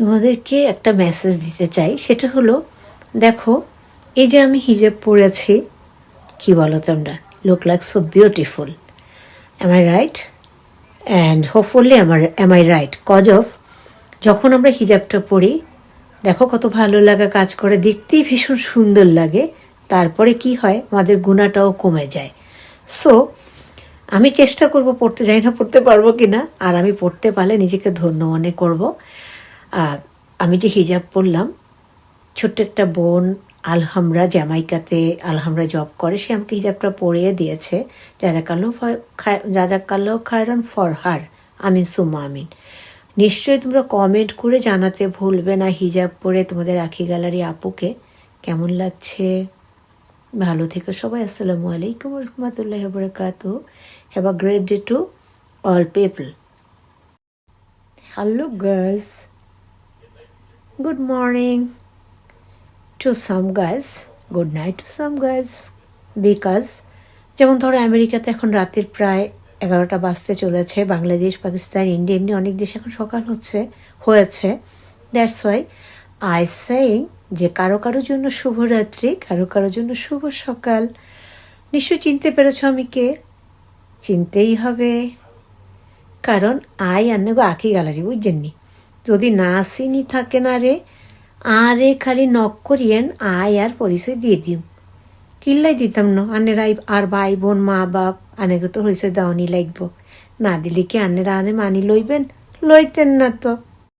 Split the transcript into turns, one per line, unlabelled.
তোমাদেরকে একটা মেসেজ দিতে চাই। সেটা হলো, দেখো, এই যে আমি হিজাব পরেছি কি বলো তোমরা? Look like so beautiful am I right and hopefully আমার am I right cause of যখন আমরা হিজাবটা পরি, দেখো কত ভালো লাগা কাজ করে, দেখতেই ভীষণ সুন্দর লাগে। তারপরে কি হয়? আমাদের গুণাটাও কমে যায়। সো আমি চেষ্টা করব পড়তে যাই না পড়তে পারব কি না আর আমি পড়তে পারলে নিজেকে ধন্য মনে করব। আমি যে হিজাব পরলাম, ছোট্ট একটা বোন আলহামরা জ্যামাইকাতে আলহামরা জব করে, সে আমাকে হিজাবটা পরিয়ে দিয়েছে জাজাকাল্লো জাজাকাল্লো খায়রন ফর হার, আমিন সুমা আমিন। নিশ্চয়ই তোমরা কমেন্ট করে জানাতে ভুলবে না হিজাব পরে তোমাদের আখি গ্যালারি আপুকে। কেমন লাগছে? ভালো থেকো সবাই, আসসালামু আলাইকুম রহমতুল্লাহ বরকাত have a great day to all people hello girls good morning to some guys good night to some guys because যেমন ধরো আমেরিকাতে এখন রাতের প্রায় এগারোটা বাজতে চলেছে বাংলাদেশ পাকিস্তান ইন্ডিয়া এমনি অনেক দেশ এখন সকাল হচ্ছে হয়েছে দ্যাটস ওয়াই আই সেইং যে কারও কারোর জন্য শুভরাত্রি কারও কারোর জন্য শুভ সকাল নিশ্চয় চিনতে পেরেছ আমি কে চিনতেই হবে কারণ আই আন্নে গো আঁকি গ্যালারি বুঝছেননি যদি না চিনি থাকে না রে, আরে খালি নক করিয়েন, আয় আর পরিচয় দিয়ে দিম। কিল্লাই দিতাম না, আনেরা আর ভাই বোন, মা বাপ আনেকে তো হয়েছে দাওনি লাগবো। না দিলে কি আনেরা আনে মানি লইবেন? লইতেন না তো।